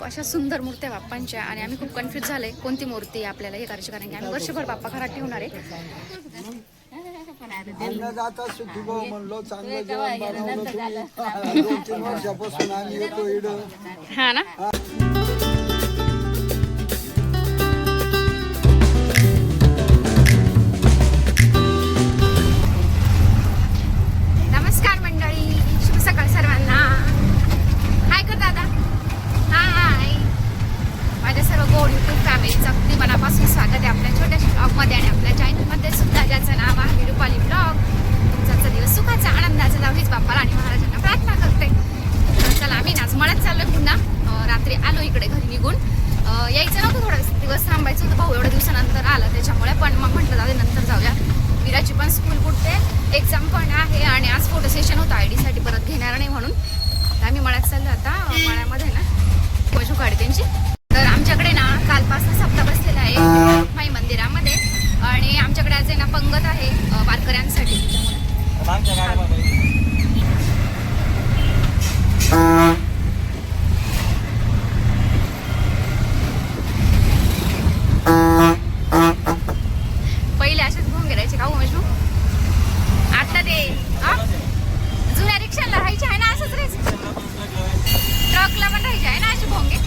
खूप अशा सुंदर मूर्त्या बाप्पांच्या आणि आम्ही खूप कन्फ्युज झाले कोणती मूर्ती आहे आपल्याला हे करायची कारण की आम्ही वर्षभर बाप्पा घरात ठेवणार आहे. अन्नदाता सुखी भाऊ म्हणलो चांगलं जेवण बनवलं तुम्ही. दोन तीन वर्षापासून आम्ही येतो इकडं. हा ना? युट्यूब अगदी मनापासून स्वागत आहे आपल्या छोट्याशा ब्लॉगमध्ये आणि आपल्या चॅनलमध्ये सुद्धा ज्याचं नाव आहे रुपाली ब्लॉग तुमचा दिवस सुखाचा आनंदाचा जाऊ हीच बाप्पाला आणि महाराजांना प्रार्थना करते. तर चला आम्ही नाच मळत चाललो पुन्हा. रात्री आलो इकडे घरी निघून. यायचं नव्हतं थोडा दिवस थांबायचं होतं भाऊ एवढ्या दिवसानंतर आला. त्याच्यामुळे पण मग म्हटलं जाऊ नंतर जाऊया. विराची पण स्कूल कुठते एक्झाम पण आहे आणि आज फोटो सेशन होतं. आय डीसाठी परत घेणार नाही म्हणून. तर आम्ही मळ्यात चाललो आता. मळ्यामध्ये ना पशु काढते त्यांची. तर आमच्याकडे ना कालपासून सप्ताह बसलेला आहे माई मंदिरामध्ये. आणि आमच्याकडे आज ना पंगत आहे वारकऱ्यांसाठी पहिले असेच घेऊन गेलायचे का उमेशू आता ते आ? जुन्या रिक्षाला राहायचे आहे ना असंच रेच ट्रकला पण राहायचे आहे ना असे भोंगे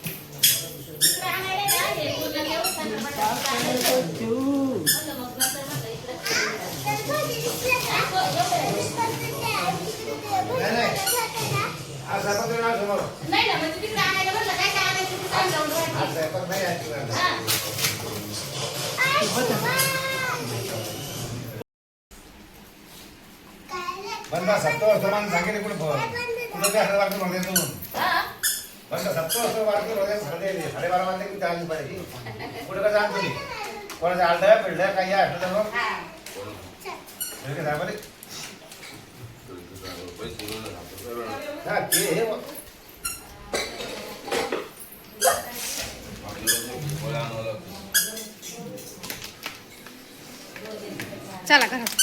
नाही ना म्हणजे तिकडे आणायला म्हणलं काय काय आणायचं ते सांग जाऊन राहायचं. हा. बंदा सत्तर वर्ष माणूस सांगितले कुठे कुठे काय हरवार म्हणते तू हा. बंदा सत्तर वर्ष वारकर होते साडे साडेबारा वाजले की चाळीस पाहिजे कुठे कसं आणतो मी कोणाचं आलडं पिळलं काही असलं तर मग हा. हे काय साहेब आले? हा, ते हे बघ. चला घरात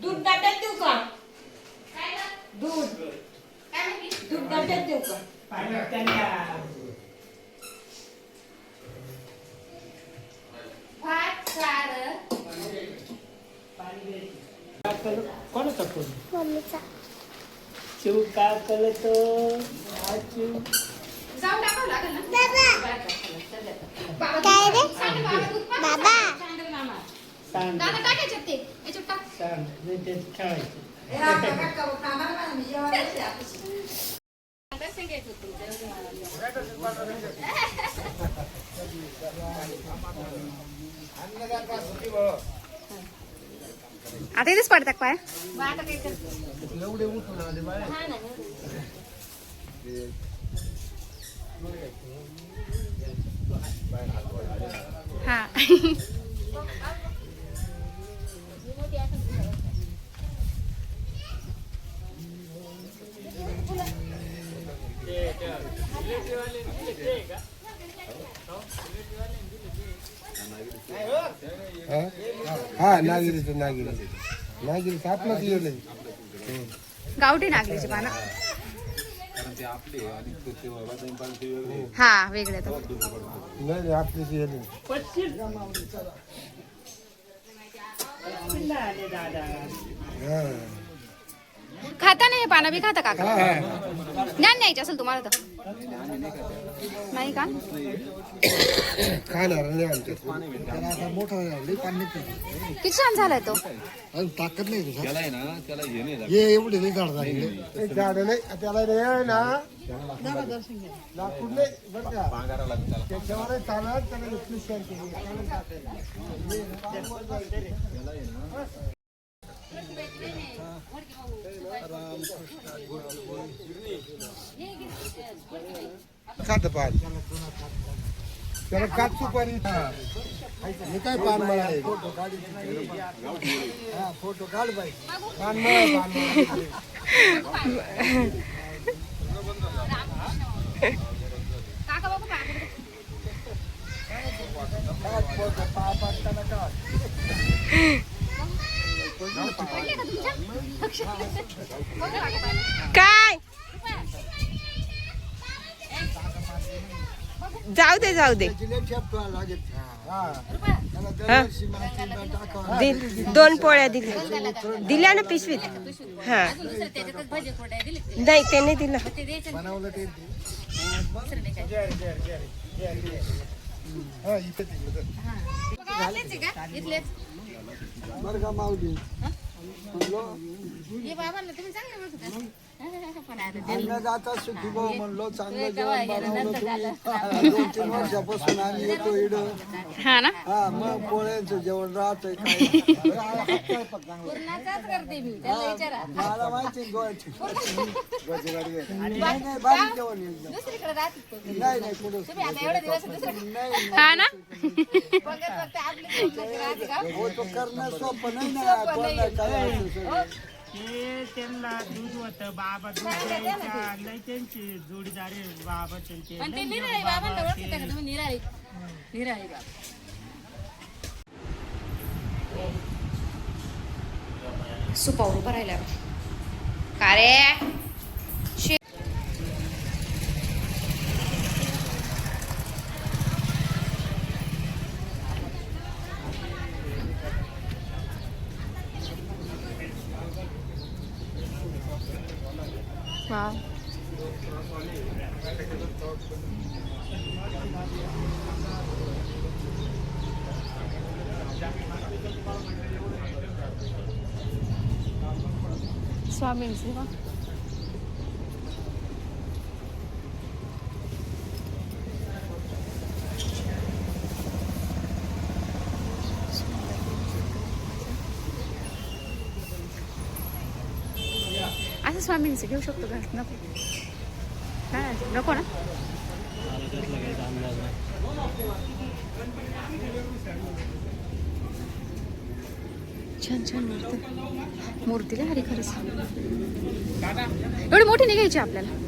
दूध दाट्यात देऊ का दूध दाट्यात देऊ का? भात सारं. कोणाचा फोन शिव का कळत जाऊन टाकावं लागेल ना बाबा सांग बाबा दूध पण सांग रे मामा. सांग. दादा टाकायचे ते? याच्यात टाक. सांग. नाही ते खेळायचं. अन्नदाता सुखी भव. आता इथेच पडतात पाय एवढे उठून आले हा हा? हा नागिरीचं नागिरी नागिरीचं आपलंच गेलं गावठी नागलीची पानं. हा वेगळे नाही नाही, आपलीच हा. खाता नाही हे पानं बी खाता काका. ज्ञान न्यायचे असेल तुम्हाला तर. नाही का? नाही नाही किती छान झालाय तो. अजून ताकद नाही ये एवढे नाही झाड झाले. झाड नाही. त्याला रे ना लाकूड नाही बरं का. त्याच्यावर चालत त्याला केली. खात पाहिजे त्याला काच सुपारी. मी काय पानमळ आहे? फोटो काढ बाई. पान मला काय? जाऊ दे जाऊ दे. हा. दोन पोळ्या दिल्या. दिल्या ना पिशवीत? हा. नाही त्याने दिलं. हा? इथलेच. बरं का माऊली. म्हणलो हे बाबांना तुम्ही चांगले पण आता ते- अन्नदाता सुखी भाऊ म्हणलो चांगलं जेवण बनवलं तुम्ही. दोन तीन वर्षापासून आम्ही येतो इड हा ना? हा मग पोळ्यांचं जेवण राहतंय काय? पूर्णाचाच करते मी त्याला विचारा. मला माहिती आहे गोव्याची. नाही नाही बारीक जेवण. दुसरीकडे राहते तो. नाही नाही पुढं तुम्ही आता एवढे दिवस दुसरीकडे नाही हा ना? बघत बघते आपली किंमत राहते का हो तो करणं सोपं नाही ना कोणाला काय? असं सगळं. ते त्यांना दूध होतं बाबा दूध द्यायचा नाही त्यांची जोडीदार आहे बाबा त्यांचे पण ते निराळी बाबांना ओळखता का? तुम्ही निराळी. निराळी बाबा. सुपावर उभं राहिल्या का रे? वाव स्वामींची का माझं स्वामींचं घेऊ शकतो का? नको. काय नको ना? छान छान मूर्ती. मूर्तीला हरी खरंच एवढी मोठी नाही घ्यायची आपल्याला.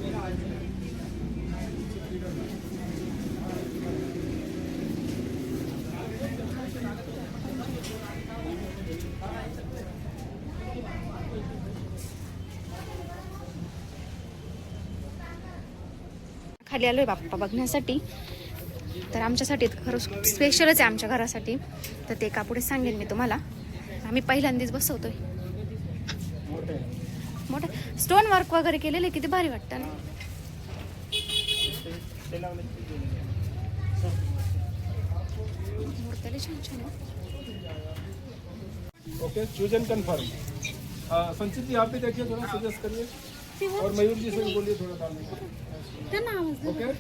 खाली आलोय बाप्पा बघण्यासाठी. तर आमच्यासाठी खरं स्पेशलच आहे आमच्या घरासाठी. तर ते का पुढे सांगेन मी तुम्हाला. आम्ही पहिल्यांदाच बसवतोय. मोठं. स्टोन वर्क वगैरे केलेले किती भारी वाटतं ना? मूर्त्याला छान छान आहे. ओके चूज एंड कन्फर्म संचित जी यहाँ पे देखिए थोड़ा सजेस्ट करिए. और मयूर जी से भी बोलिए थोड़ा डालने को त्यांना आवाज दे. ओके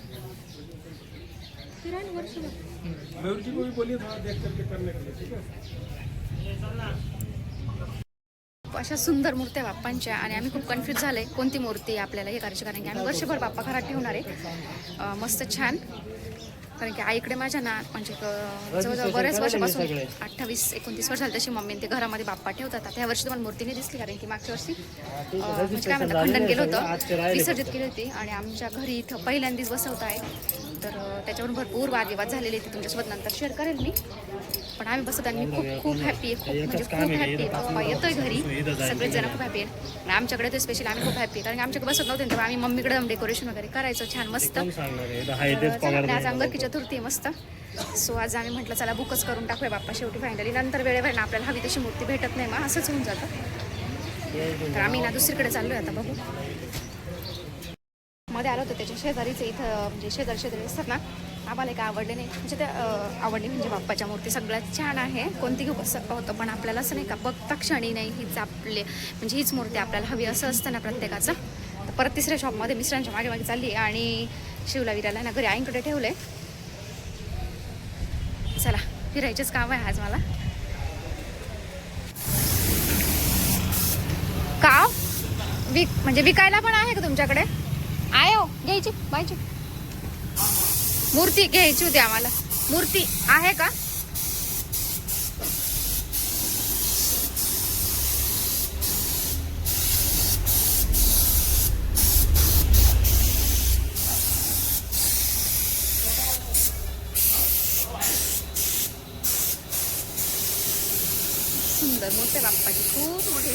फिरायला वर्ष मयूर जी को भी बोलिए थोड़ा देख करके करने के लिए ठीक है अशा सुंदर मूर्त्या बाप्पांच्या आणि आम्ही खूप कन्फ्यूज झाले कोणती मूर्ती आपल्याला हे करायची कारण की आम्ही वर्षभर बाप्पा घरात ठेवणार आहे. मस्त छान. कारण की आईकडे माझ्या ना म्हणजे जवळजवळ बऱ्याच वर्षापासून अठ्ठावीस एकोणतीस वर्ष झाली तशी मम्मी ते घरामध्ये बाप्पा ठेवतात. आता ह्या वर्षी तुम्हाला मूर्ती नाही दिसली कारण की मागच्या वर्षी म्हणजे काय म्हणतात खंडन गेलं होतं विसर्जित केली होती आणि आमच्या घरी इथं पहिल्यांदाच बसवत आहे तर त्याच्यावरून भरपूर वादविवाद झालेले ते तुमच्यासोबत नंतर शेअर करेल मी. पण आम्ही बसवताना मी खूप खूप हॅपी आहे. खूप म्हणजे खूप हॅपी आहे. बाप्पा येतोय घरी. सगळेच जण खूप हॅपी आहेत. आणि आमच्याकडे तर स्पेशल आम्ही खूप हॅपी आहे. कारण आमच्याकडे बसत नव्हते तेव्हा आम्ही मम्मीकडे डेकोरेशन वगैरे करायचो. छान मस्त. आणि आज अंगरकी चतुर्थी आहे मस्त. सो आज आम्ही म्हटलं चला बुकच करून टाकूया बाप्पा. शेवटी फायनली नंतर वेळेवर आपल्याला हवी तशी मूर्ती भेटत नाही. मग असंच होऊन जातं. तर आम्ही ना दुसरीकडे चाललोय आता बघू. मध्ये आलो होतो त्याच्या शेजारीच इथं म्हणजे शेजारी शेजारी असतात ना आम्हाला एक आवडले नाही. म्हणजे त्या आवडली म्हणजे बाप्पाच्या मूर्ती. सगळ्यात छान आहे कोणती घेऊ असं होतं पण आपल्याला असं नाही का बघता क्षणी नाही हीच आपले म्हणजे हीच मूर्ती आपल्याला हवी असं असतं ना प्रत्येकाचं. तर परत तिसऱ्या शॉपमध्ये मिस्टरांच्या मागे मागे चालली आणि शिवला विराला ना घरी आईंकडे ठेवले चला फिरायचेच काम आहे आज मला. का विक म्हणजे विकायला पण आहे का तुमच्याकडे? हो घ्यायची पाहिजे मूर्ती घ्यायची होती आम्हाला. मूर्ती आहे का? सुंदर मोठे बाप्पाची, खूप मोठी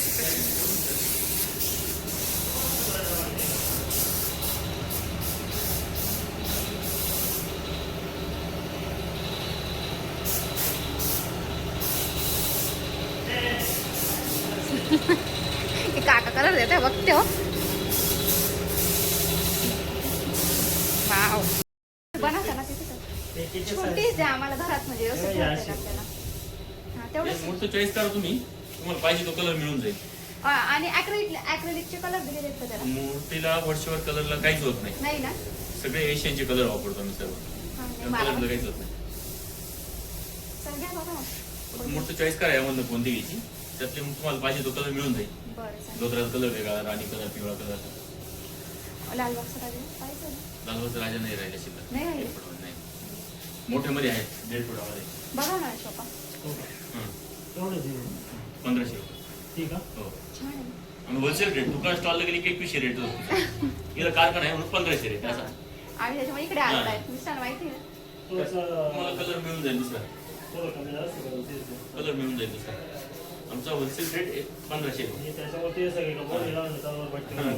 वाव बनवता ना तिथे तर. छोटीच आहे आम्हाला घरात म्हणजे असं ठेवता येईल आपल्याला. हा तेवढंच. मूर्त चॉईस करा तुम्ही. तुम्हाला पाहिजे तो कलर मिळून जाईल. आणि कलर दिलेले आहेत का त्याला? मूर्तीला वर्षभर कलरला काहीच होत नाही. नाही ना? सगळे एशियनचे कलर वापरतो आम्ही सर्व. हा, नाही, त्या मला कलरला काहीच होत नाही. चल घ्या बघा. फक्त मूर्त चॉईस करा यामधनं कोणती घ्यायची. त्यातले मग तुम्हाला पाहिजे तो कलर मिळून जाईल. बरं चालेल. धोत्राचा कलर वेगळा राणी कलर पिवळा कलर लालबागचा राजा पाहिजे? लालबागचा राजा नाही राहिला शिल्लक नाही राहिला. नाही. मोठ्यामध्ये आहेत दीड फुटामध्ये बघा ना शोपा. पंधराशे रुपये. ठीक आहे. हो. छान आहे. आम्ही होलसेल रेट दुकान स्टॉलला गेली की एकवीसशे रेट होतो. इथं कारखाना आहे म्हणून पंधराशे रेट असा. आम्ही त्याच्यामुळे इकडे आलो आहे. मिस्टर माहिती आहे? तुम्हाला कलर मिळून जाईल दुसरा. थोडं कमी जास्त करू ते. कलर मिळून जाईल दुसरा. आमचा होलसेल रेट पंधराशे. रुपये आणि त्याच्यावर ते सगळे हां.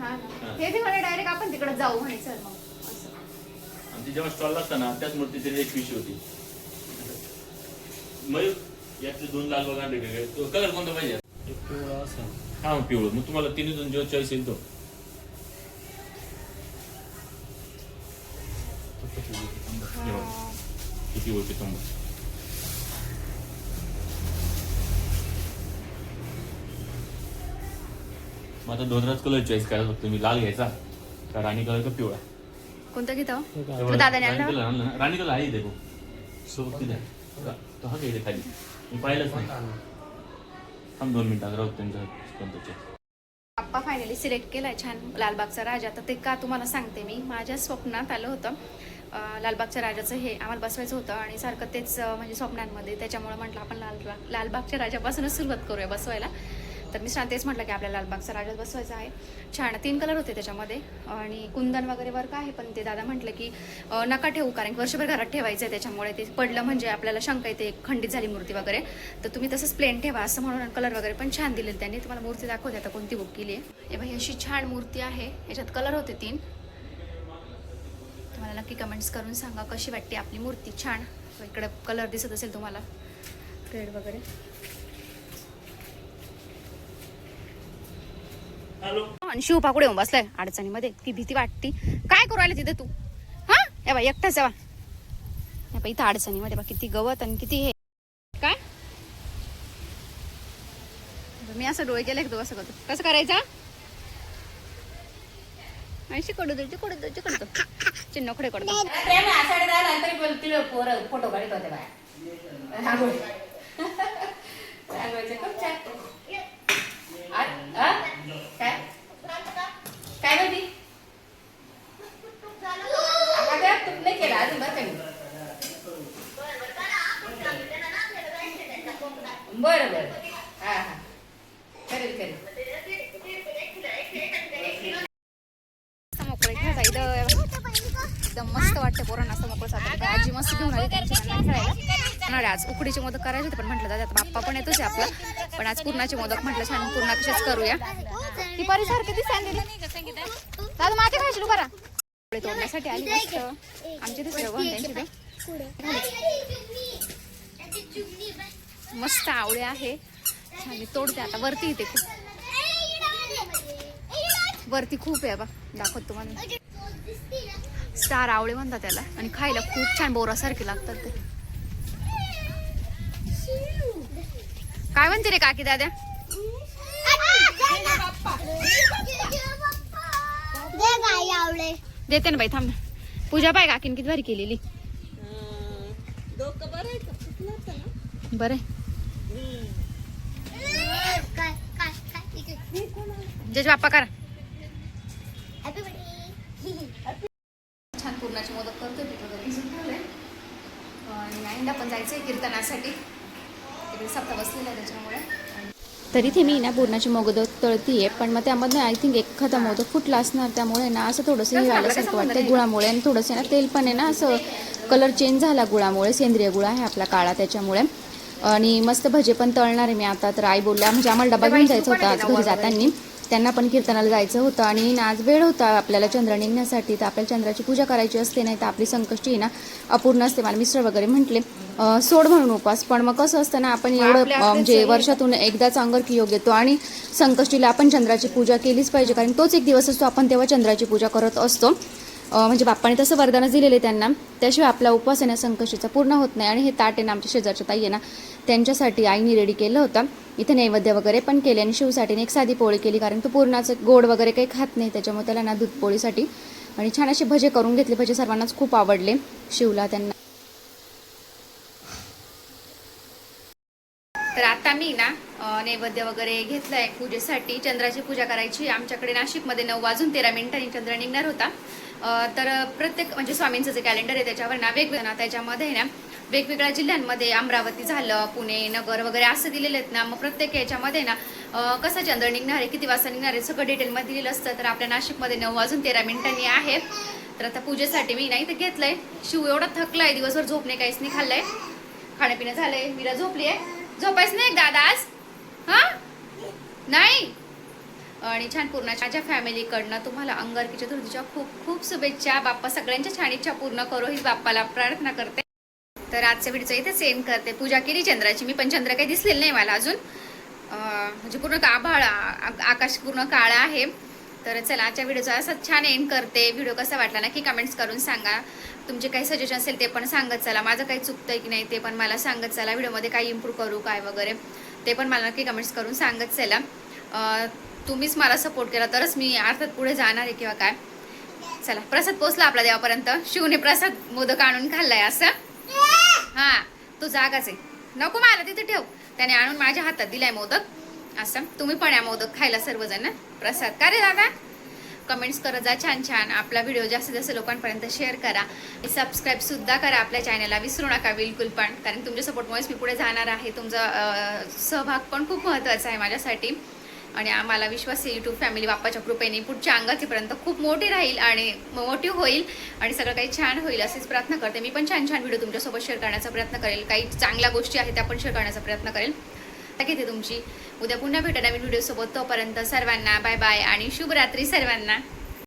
हा हे. ते म्हणे डायरेक्ट आपण तिकडे जाऊ म्हणे चल मग. असं. आमची जेव्हा स्टॉल लागता ना त्याच मूर्तीची रेट एकवीसशे होती. मयूर यातले दोन लाल बघा वेगवेगळे. तो कलर कोणता पाहिजे? एक पिवळा असा. हा पिवळं. मग तुम्हाला तिन्ही दोन जो चॉईस येईल तो. किती होते तंबू? मग आता धोत्राच कलर चॉईस करा फक्त तुम्ही लाल घ्यायचा का राणी कलर का पिवळा? कोणतं घेतो तेव्हा दादाने राणी कलर आणला ना? राणी कलर आहे देखो आहे. तो हा घ्यायचा खाली. मी पाहिलंच नाही. थांब दोन मिनिटात राहू त्यांचं कोणतं चॉईस आप्पा फायनली सिलेक्ट केलाय छान लालबागचा राजा. तर ते का तुम्हाला सांगते मी. माझ्या स्वप्नात आलं होतं. लालबागच्या राजाचं हे आम्हाला बसवायचं होतं आणि सारखं तेच म्हणजे स्वप्नांमध्ये. त्याच्यामुळे म्हटलं आपण लाल लालबागच्या राजापासूनच सुरुवात करूया बसवायला. तर मी तेच म्हटलं की आपल्याला लालबागचा राजा बसवायचा आहे. छान तीन कलर होते त्याच्यामध्ये. आणि कुंदन वगैरे वर्क आहे पण ते दादा म्हटलं की नका ठेवू कारण की वर्षभर घरात ठेवायचं आहे त्याच्यामुळे ते पडलं म्हणजे आपल्याला शंका येते खंडित झाली मूर्ती वगैरे. तर तुम्ही तसंच प्लेन ठेवा असं म्हणून कलर वगैरे पण छान दिलेले त्यांनी. तुम्हाला मूर्ती दाखवते आता कोणती बुक केली आहे. भाई अशी छान मूर्ती आहे. याच्यात कलर होते तीन. तुम्हाला नक्की कमेंट्स करून सांगा कशी वाटते आपली मूर्ती. छान. इकडे कलर दिसत असेल तुम्हाला. रेड वगैरे. आणि शिव पाकुडे येऊन बसलाय? अडचणीमध्ये. ती भीती वाटती. काय करू राहिले तिथे तू? हा? या बाई एकटाच या बाई इथं अडचणीमध्ये बा किती गवत आणि किती हे. काय? मी असं डोळे केले तू असं करतो कसं करायचं? चिन्हकडे कडतो तरी पण तिला पोरं फोटो काढत होते बाय रांगोळी रांगोळीचे खूप छान आ- आ? काय काय म्हणती अगं, तूप नाही केलं अजून बरं का मी. बरं बरं हा हा करेल करेल मोकळे खेळता इथं एकदम मस्त वाटतं पोरांना असं मोकळं जातं आजी मस्त घेऊन आली त्यांची मुलांना खेळायला म्हणणार आज उकडीचे मोदक करायचे होते पण म्हटलं दादा बाप्पा पण येतोच आहे आपला. पण आज पूर्णाचे मोदक म्हटलं छान पूर्ण कशाच करूया. ती परिसारखी ती सांगितली दादा माझ्या खायची बरा कपडे तोडण्यासाठी आली मस्त. आमची दुसरं त्यांची मस्त आवळे आहे. छान मी तोडते आता. वरती येते खूप. वरती खूप आहे बा. दाखवत तुम्हाला. स्टार आवळे म्हणतात त्याला. आणि खायला खूप छान बोरासारखे लागतात ते. काय म्हणते रे काकी दाद्या देते ना बाई थांब ना. पूजा पाय काकीन किती भारी केलेली. बरं जज बाप्पा करा. छान पूर्णाचे मोदक करतोय तिथं घरी. आणि पण जायचं आहे कीर्तनासाठी. तिकडे सप्ताह बसलेला आहे त्याच्यामुळे. तर इथे मी ना पूर्णाची मोदक तळतीये पण मग त्यामध्ये आय थिंक एखादा मोदक फुटला असणार त्यामुळे ना असं थोडंसं हे आल्यासारखं वाटतं गुळामुळे. आणि थोडंसं ना तेल पण आहे ना असं कलर चेंज झाला गुळामुळे सेंद्रिय गुळ आहे आपला काळा त्याच्यामुळे. आणि मस्त भजे पण तळणार आहे मी आता तर आई बोलल्या म्हणजे आम्हाला डबा घेऊन जायचं होतं आज घरी जाताना. त्यांना पण कीर्तनाला जायचं होतं आणि आज वेळ होता आपल्याला चंद्र निघण्यासाठी तर आपल्याला चंद्राची पूजा करायची असते नाही तर आपली संकष्टी आहे ना अपूर्ण असते मला मिस्टर वगैरे म्हटले. सोड म्हणून उपास पण मग कसं असतं ना आपण एवढं म्हणजे वर्षातून एकदाच अंगरकी योग येतो आणि संकष्टीला आपण चंद्राची पूजा केलीच पाहिजे कारण तोच एक दिवस असतो आपण तेव्हा चंद्राची पूजा करत असतो. म्हणजे बाप्पाने तसं वरदानच दिलेले त्यांना. त्याशिवाय आपला उपवास आहे ना संकष्टीचा पूर्ण होत नाही. आणि हे ताट आहे ना आमच्या शेजारच्या ताई आहे ना त्यांच्यासाठी आईने रेडी केलं होतं. इथे नैवेद्य वगैरे पण केले आणि शिवसाठीने एक साधी पोळी केली कारण तो पूर्णाचं गोड वगैरे काही खात नाही. त्याच्यामुळे त्याला ना दूध पोळीसाठी. आणि छान असे भजे करून घेतले. भजे सर्वांनाच खूप आवडले. शिवला त्यांना. तर आता मी ना नैवेद्य वगैरे घेतलंय पूजेसाठी. चंद्राची पूजा करायची. आमच्याकडे नाशिकमध्ये नऊ वाजून तेरा मिनिटांनी चंद्र निघणार होता. तर प्रत्येक म्हणजे स्वामींचं जे कॅलेंडर आहे त्याच्यावर ना वेगवेगळं ना त्याच्यामध्ये ना वेगवेगळ्या जिल्ह्यांमध्ये अमरावती झालं पुणे नगर वगैरे असं दिलेले आहेत ना. मग प्रत्येक याच्यामध्ये ना कसं चंद्र निघणार आहे किती वाजता निघणार आहे सगळं डिटेलमध्ये दिलेलं असतं. तर आपल्या नाशिकमध्ये नऊ वाजून तेरा मिनिटांनी आहे. तर आता पूजेसाठी मी नाही तर घेतलंय. शिव एवढा थकलाय दिवसभर झोपणे काहीच नाही खाल्लंय. खाणंपिणं झालंय मीला झोपली आहे झोपायच नाही दादा आज? हा? नाही? आणि छान पूर्ण माझ्या फॅमिलीकडनं तुम्हाला अंगारकी चतुर्थीच्या खूप खूप शुभेच्छा. बाप्पा सगळ्यांच्या छान इच्छा पूर्ण करो ही बाप्पाला प्रार्थना करते. तर आजच्या व्हिडिओचं इथे सेंड करते. पूजा केली चंद्राची. मी पण चंद्र काही दिसलेलं नाही मला अजून. म्हणजे पूर्ण आभाळ आ- आकाश पूर्ण काळा आहे. तर चला आजच्या व्हिडिओचा असं छान एंड करते. व्हिडिओ कसा वाटला नक्की कमेंट्स करून सांगा. तुमचे काही सजेशन असेल ते पण सांगत चला. माझं काही चुकतंय की नाही ते पण मला सांगत चला. व्हिडिओमध्ये काही इम्प्रूव्ह करू काय वगैरे ते पण मला नक्की कमेंट्स करून सांगत चला. तुम्हीच मला सपोर्ट केला तरच मी अर्थात पुढे जाणार आहे किंवा काय. चला प्रसाद पोचला आपला देवापर्यंत. शिवने प्रसाद मोदक आणून खाल्लाय असं. हा तो जागाच आहे. नको मला तिथे ठेव. त्याने आणून माझ्या हातात दिलाय मोदक. असं. तुम्ही पण या मोदक खायला सर्वजण. प्रसाद का रे दादा? कमेंट्स करत जा छान छान. आपला व्हिडिओ जास्तीत जास्त लोकांपर्यंत शेअर करा. सबस्क्राईब सुद्धा करा आपल्या चॅनलला विसरू नका बिलकुल पण. कारण तुमच्या सपोर्टमुळेच मी पुढे जाणार आहे. तुमचा सहभाग पण खूप महत्त्वाचा आहे माझ्यासाठी. आणि आम्हाला विश्वास आहे यूट्यूब फॅमिली बाप्पाच्या कृपेने पुढच्या अंगाचीपर्यंत खूप मोठी राहील आणि मोठी होईल आणि सगळं काही छान होईल असेच प्रयत्न करते. मी पण छान छान व्हिडिओ तुमच्यासोबत शेअर करण्याचा प्रयत्न करेल. काही चांगल्या गोष्टी आहेत त्या पण शेअर करण्याचा प्रयत्न करेल. आता घेते तुमची. उद्या पुन्हा भेटा नवीन व्हिडिओसोबत तोपर्यंत सर्वांना बाय बाय आणि शुभरात्री सर्वांना.